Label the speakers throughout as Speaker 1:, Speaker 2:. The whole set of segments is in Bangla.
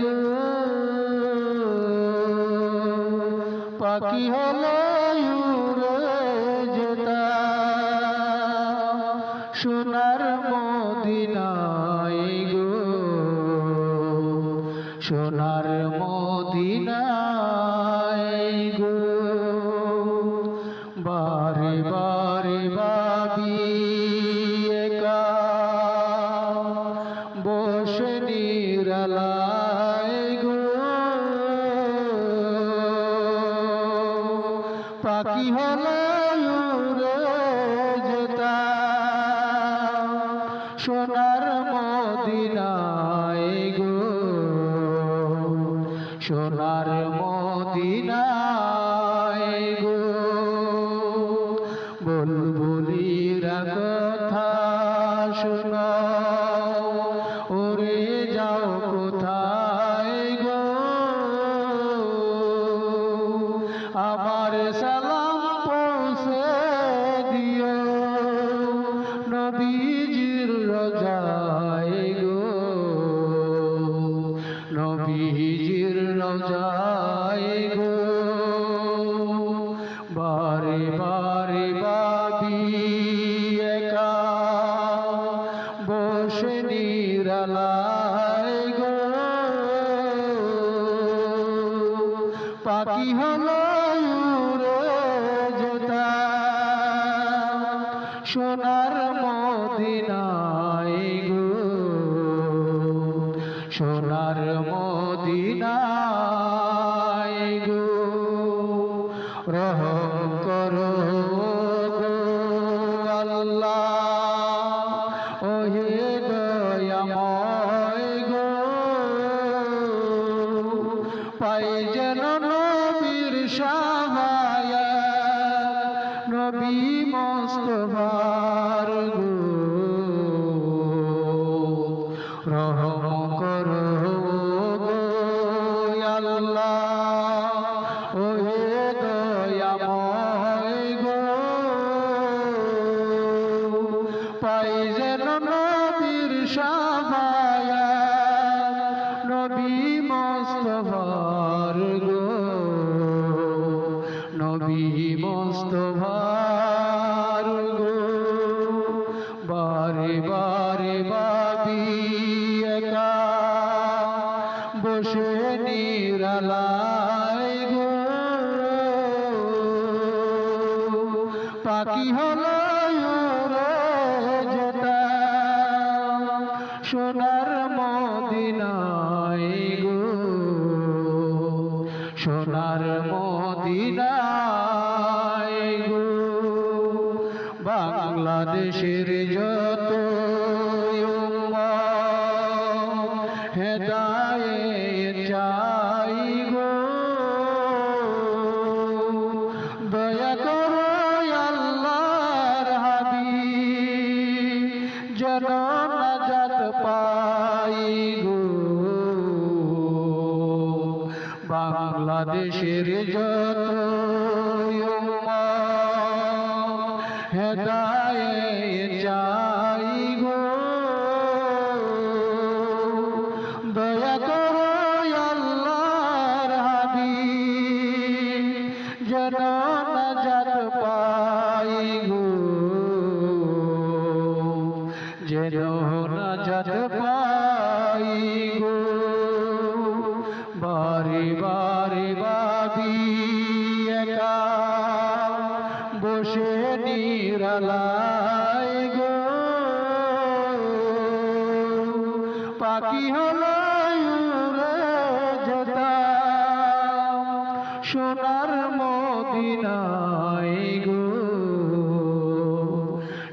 Speaker 1: গো। পাখি হলো সোনার মদিনায় গো। সোনার নিরালায় গো। পাখি সোনার মদিনায় গো। সোনার মদিনায় গো। বুলবুলিরা কথা শোনাও সালাম পৌঁছে দিও। নবীজির রজায় গো। নবীজির রজায় গো। বারে বারে বাবি একা বসে নিরালায় গো। পাখি হলো সোনার মদিনায় গো। সোনার মদিনায় গো। রহম করো গো আল্লাহ। ওহে দয়াময় গো। পাই যেন নবীর সাহায়া গো। পাই যেন নবীর সাহায়া, নবী মস্তফার গো। নবী মস্তফার গো। বারে বারে বাবি একা বসে পাখি হলো সোনার মদিনায় গো। সোনার মদিনায় গো। বাংলাদেশের যত যেন নাজাত পাই গো। বাংলাদেশের যত হেদায়ে যেন পাই গো। বারে বারে বাবি বসে নিরালায় গো। পাখি হলো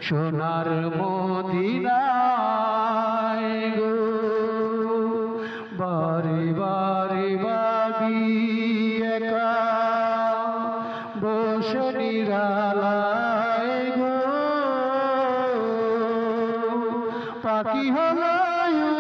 Speaker 1: সোনার মদিনায় গো। বারে বারে বাবি একা বসনিরালায় গো। পাখি হলায়